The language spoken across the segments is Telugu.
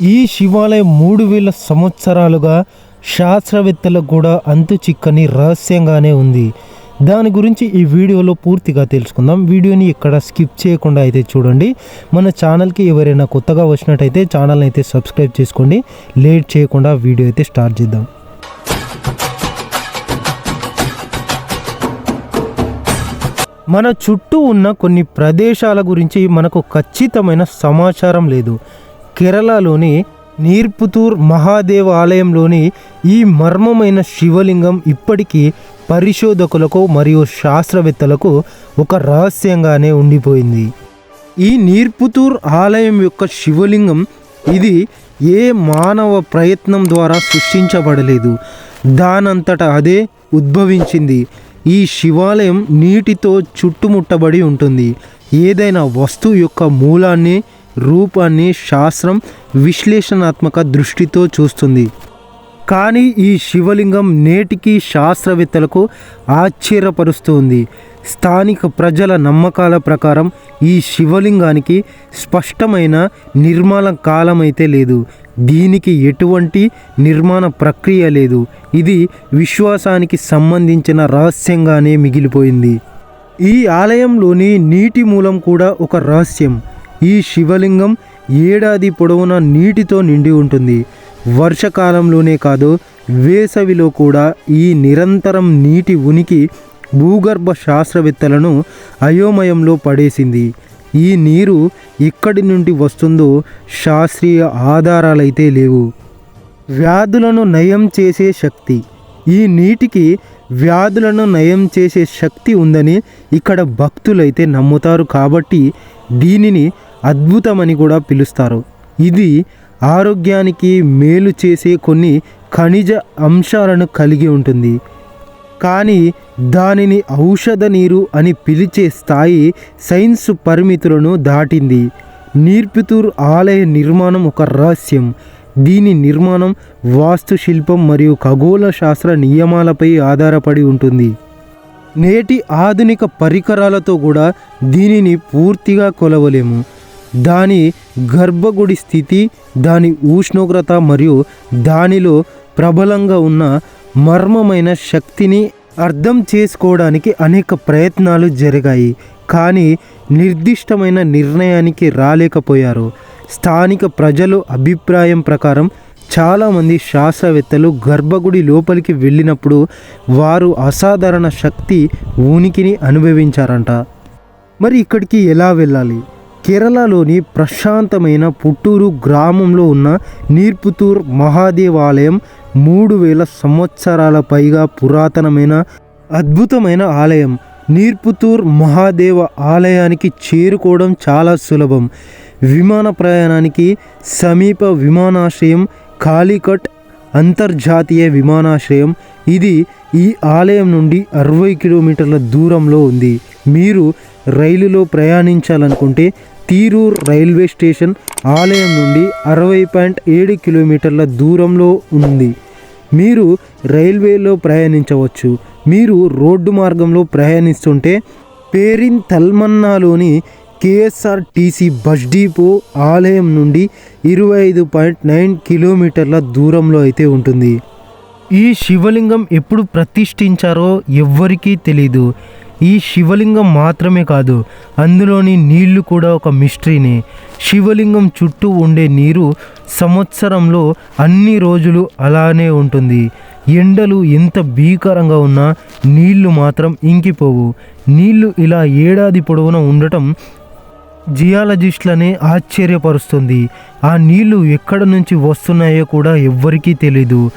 ఈ శివాలయం మూడు వేల సంవత్సరాలుగా శాస్త్రవేత్తలకు కూడా అంతు చిక్కని రహస్యంగానే ఉంది. దాని గురించి ఈ వీడియోలో పూర్తిగా తెలుసుకుందాం. వీడియోని ఇక్కడ స్కిప్ చేయకుండా అయితే చూడండి. మన ఛానల్కి ఎవరైనా కొత్తగా వచ్చినట్టయితే ఛానల్ని అయితే సబ్స్క్రైబ్ చేసుకోండి. లేట్ చేయకుండా వీడియో అయితే స్టార్ట్ చేద్దాం. మన చుట్టూ ఉన్న కొన్ని ప్రదేశాల గురించి మనకు ఖచ్చితమైన సమాచారం లేదు. కేరళలోని నీర్పుతూర్ మహాదేవ ఆలయంలోని ఈ మర్మమైన శివలింగం ఇప్పటికీ పరిశోధకులకు మరియు శాస్త్రవేత్తలకు ఒక రహస్యంగానే ఉండిపోయింది. ఈ నీర్పుతూర్ ఆలయం యొక్క శివలింగం ఇది ఏ మానవ ప్రయత్నం ద్వారా సృష్టించబడలేదు. దానంతట అదే ఉద్భవించింది. ఈ శివాలయం నీటితో చుట్టుముట్టబడి ఉంటుంది. ఏదైనా వస్తువు యొక్క మూలాన్ని రూపాన్ని శాస్త్రం విశ్లేషణాత్మక దృష్టితో చూస్తుంది. కానీ ఈ శివలింగం నేటికి శాస్త్రవేత్తలకు ఆశ్చర్యపరుస్తుంది. స్థానిక ప్రజల నమ్మకాల ప్రకారం ఈ శివలింగానికి స్పష్టమైన నిర్మాణ కాలం అయితే లేదు. దీనికి ఎటువంటి నిర్మాణ ప్రక్రియ లేదు. ఇది విశ్వాసానికి సంబంధించిన రహస్యంగానే మిగిలిపోయింది. ఈ ఆలయంలోని నీటి మూలం కూడా ఒక రహస్యం. ఈ శివలింగం ఏడాది పొడవునా నీటితో నిండి ఉంటుంది. వర్షకాలంలోనే కాదు వేసవిలో కూడా ఈ నిరంతరం నీటి ఉనికి భూగర్భ శాస్త్రవేత్తలను అయోమయంలో పడేసింది. ఈ నీరు ఎక్కడి నుండి వస్తుందో శాస్త్రీయ ఆధారాలైతే లేవు. వ్యాధులను నయం చేసే శక్తి. ఈ నీటికి వ్యాధులను నయం చేసే శక్తి ఉందని ఇక్కడ భక్తులైతే నమ్ముతారు కాబట్టి దీనిని అద్భుతమని కూడా పిలుస్తారు. ఇది ఆరోగ్యానికి మేలు చేసే కొన్ని ఖనిజ అంశాలను కలిగి ఉంటుంది. కానీ దానిని ఔషధ నీరు అని పిలిచే స్థాయి సైన్స్ పరిమితులను దాటింది. నీర్పితూర్ ఆలయ నిర్మాణం ఒక రహస్యం. దీని నిర్మాణం వాస్తుశిల్పం మరియు ఖగోళ శాస్త్ర నియమాలపై ఆధారపడి ఉంటుంది. నేటి ఆధునిక పరికరాలతో కూడా దీనిని పూర్తిగా కొలవలేము. దాని గర్భగుడి స్థితి దాని ఉష్ణోగ్రత మరియు దానిలో ప్రబలంగా ఉన్న మర్మమైన శక్తిని అర్థం చేసుకోవడానికి అనేక ప్రయత్నాలు జరిగాయి. కానీ నిర్దిష్టమైన నిర్ణయానికి రాలేకపోయారు. స్థానిక ప్రజలు అభిప్రాయం ప్రకారం చాలామంది శాస్త్రవేత్తలు గర్భగుడి లోపలికి వెళ్ళినప్పుడు వారు అసాధారణ శక్తి ఉనికిని అనుభవించారంట. మరి ఇక్కడికి ఎలా వెళ్ళాలి? కేరళలోని ప్రశాంతమైన పుట్టూరు గ్రామంలో ఉన్న నీర్పుతూర్ మహాదేవాలయం మూడు వేల సంవత్సరాల పైగా పురాతనమైన అద్భుతమైన ఆలయం. నీర్పుతూర్ మహాదేవ ఆలయానికి చేరుకోవడం చాలా సులభం. విమాన ప్రయాణానికి సమీప విమానాశ్రయం కాలికట్ అంతర్జాతీయ విమానాశ్రయం. ఇది ఈ ఆలయం నుండి అరవై కిలోమీటర్ల దూరంలో ఉంది. మీరు రైలులో ప్రయాణించాలనుకుంటే తీరూర్ రైల్వే స్టేషన్ ఆలయం నుండి అరవై పాయింట్ ఏడు కిలోమీటర్ల దూరంలో ఉంది. మీరు రైల్వేలో ప్రయాణించవచ్చు. మీరు రోడ్డు మార్గంలో ప్రయాణిస్తుంటే పేరిన్ తల్మన్నాలోని కేఎస్ఆర్టీసీ బస్ డిపో ఆలయం నుండి ఇరవై ఐదు పాయింట్ నైన్ కిలోమీటర్ల దూరంలో అయితే ఉంటుంది. ఈ శివలింగం ఎప్పుడు ప్రతిష్ఠించారో ఎవ్వరికీ తెలీదు. ఈ శివలింగం మాత్రమే కాదు అందులోని నీళ్ళు కూడా ఒక మిస్టరీని. శివలింగం చుట్టూ ఉండే నీరు సంవత్సరంలో అన్ని రోజులు అలానే ఉంటుంది. ఎండలు ఎంత భీకరంగా ఉన్నా నీళ్ళు మాత్రం ఇంకిపోవు. నీళ్ళు ఇలా ఏడాది పొడవునా ఉండటం జియాలజిస్టులనే ఆశ్చర్యపరుస్తుంది. ఆ నీళ్ళు ఎక్కడ నుంచి వస్తున్నాయో కూడా ఎవ్వరికీ తెలీదు.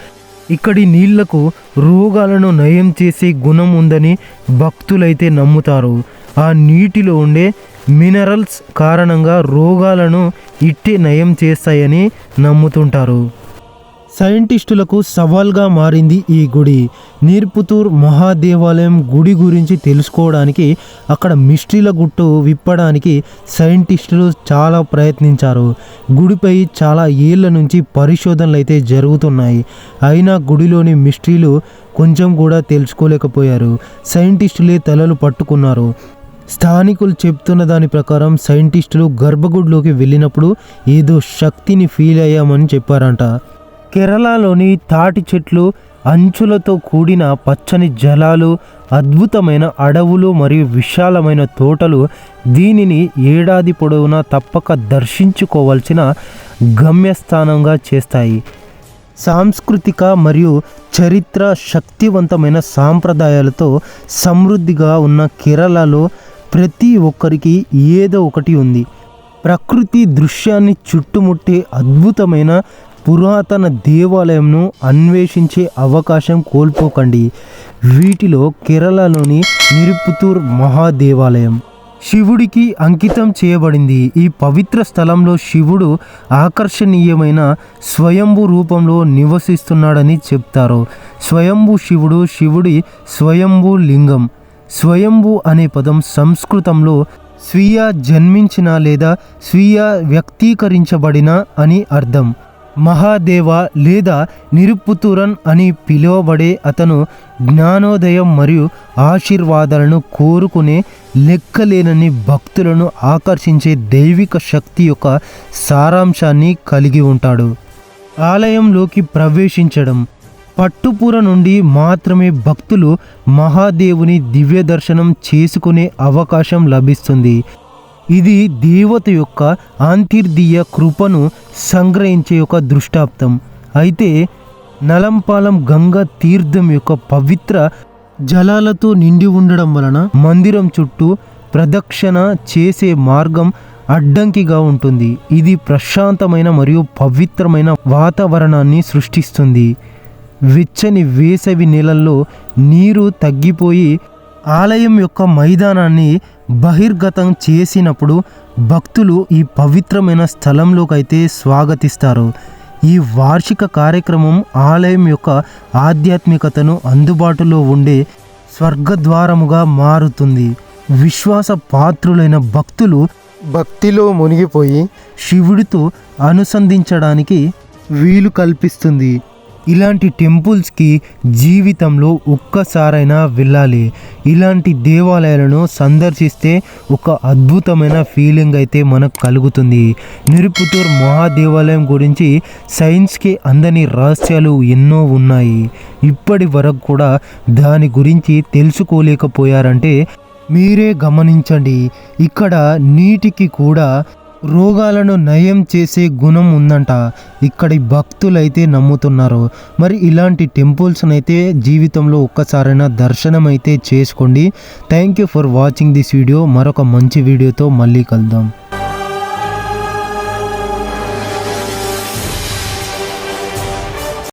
ఇక్కడి నీళ్ళకు రోగాలను నయం చేసే గుణం ఉందని భక్తులైతే నమ్ముతారు. ఆ నీటిలో ఉండే మినరల్స్ కారణంగా రోగాలను ఇట్టే నయం చేస్తాయని నమ్ముతుంటారు. సైంటిస్టులకు సవాల్గా మారింది ఈ గుడి. నీర్పుతూర్ మహాదేవాలయం గుడి గురించి తెలుసుకోవడానికి అక్కడ మిస్ట్రీల గుట్టు విప్పడానికి సైంటిస్టులు చాలా ప్రయత్నించారు. గుడిపై చాలా ఏళ్ళ నుంచి పరిశోధనలు అయితే జరుగుతున్నాయి. అయినా గుడిలోని మిస్ట్రీలు కొంచెం కూడా తెలుసుకోలేకపోయారు. సైంటిస్టులే తలలు పట్టుకున్నారు. స్థానికులు చెప్తున్న దాని ప్రకారం సైంటిస్టులు గర్భగుడిలోకి వెళ్ళినప్పుడు ఏదో శక్తిని ఫీల్ అయ్యామని చెప్పారంట. కేరళలోని తాటి చెట్లు అంచులతో కూడిన పచ్చని జలాలు అద్భుతమైన అడవులు మరియు విశాలమైన తోటలు దీనిని ఏడాది పొడవునా తప్పక దర్శించుకోవాల్సిన గమ్యస్థానంగా చేస్తాయి. సాంస్కృతిక మరియు చరిత్ర శక్తివంతమైన సాంప్రదాయాలతో సమృద్ధిగా ఉన్న కేరళలో ప్రతి ఒక్కరికి ఏదో ఒకటి ఉంది. ప్రకృతి దృశ్యాన్ని చుట్టుముట్టే అద్భుతమైన పురాతన దేవాలయంను అన్వేషించే అవకాశం కోల్పోకండి. వీటిలో కేరళలోని నిరుపుతూర్ మహాదేవాలయం. శివుడికి అంకితం చేయబడింది. ఈ పవిత్ర స్థలంలో శివుడు ఆకర్షణీయమైన స్వయంభూ రూపంలో నివసిస్తున్నాడని చెప్తారు. స్వయంభూ శివుడు శివుడి స్వయంభూ లింగం. స్వయంభూ అనే పదం సంస్కృతంలో స్వీయ జన్మించిన లేదా స్వీయ వ్యక్తీకరించబడిన అని అర్థం. మహాదేవ లేదా నిరుపుతురన్ అని పిలువబడే అతను జ్ఞానోదయం మరియు ఆశీర్వాదాలను కోరుకునే లెక్కలేనని భక్తులను ఆకర్షించే దైవిక శక్తి యొక్క సారాంశాన్ని కలిగి ఉంటాడు. ఆలయంలోకి ప్రవేశించడం. పట్టుపుర నుండి మాత్రమే భక్తులు మహాదేవుని దివ్య దర్శనం చేసుకునే అవకాశం లభిస్తుంది. ఇది దేవత యొక్క ఆంతిర్దీయ కృపను సంగ్రహించే ఒక దృష్టాప్తం అయితే నలంపాలం గంగా తీర్థం యొక్క పవిత్ర జలాలతో నిండి ఉండడం వలన మందిరం చుట్టూ ప్రదక్షిణ చేసే మార్గం అడ్డంకిగా ఉంటుంది. ఇది ప్రశాంతమైన మరియు పవిత్రమైన వాతావరణాన్ని సృష్టిస్తుంది. వెచ్చని వేసవి నెలల్లో నీరు తగ్గిపోయి ఆలయం యొక్క మైదానాన్ని బహిర్గతం చేసినప్పుడు భక్తులు ఈ పవిత్రమైన స్థలంలోకైతే స్వాగతిస్తారు. ఈ వార్షిక కార్యక్రమం ఆలయం యొక్క ఆధ్యాత్మికతను అందుబాటులో ఉండే స్వర్గద్వారముగా మారుతుంది. విశ్వాస పాత్రులైన భక్తులు భక్తిలో మునిగిపోయి శివుడితో అనుసంధించడానికి వీలు కల్పిస్తుంది. ఇలాంటి టెంపుల్స్కి జీవితంలో ఒక్కసారైనా వెళ్ళాలి. ఇలాంటి దేవాలయాలను సందర్శిస్తే ఒక అద్భుతమైన ఫీలింగ్ అయితే మనకు కలుగుతుంది. నిరుపుతూర్ మహాదేవాలయం గురించి సైన్స్కి అందని రహస్యాలు ఎన్నో ఉన్నాయి. ఇప్పటి వరకు కూడా దాని గురించి తెలుసుకోలేకపోయారంటే మీరే గమనించండి. ఇక్కడ నీటికి కూడా రోగాలను నయం చేసే గుణం ఉందంట. ఇక్కడి భక్తులైతే నమ్ముతున్నారు. మరి ఇలాంటి టెంపుల్స్ని అయితే జీవితంలో ఒక్కసారైనా దర్శనం అయితే చేసుకోండి. Thank you for watching this video. మరొక మంచి వీడియోతో మళ్ళీ కలుద్దాం.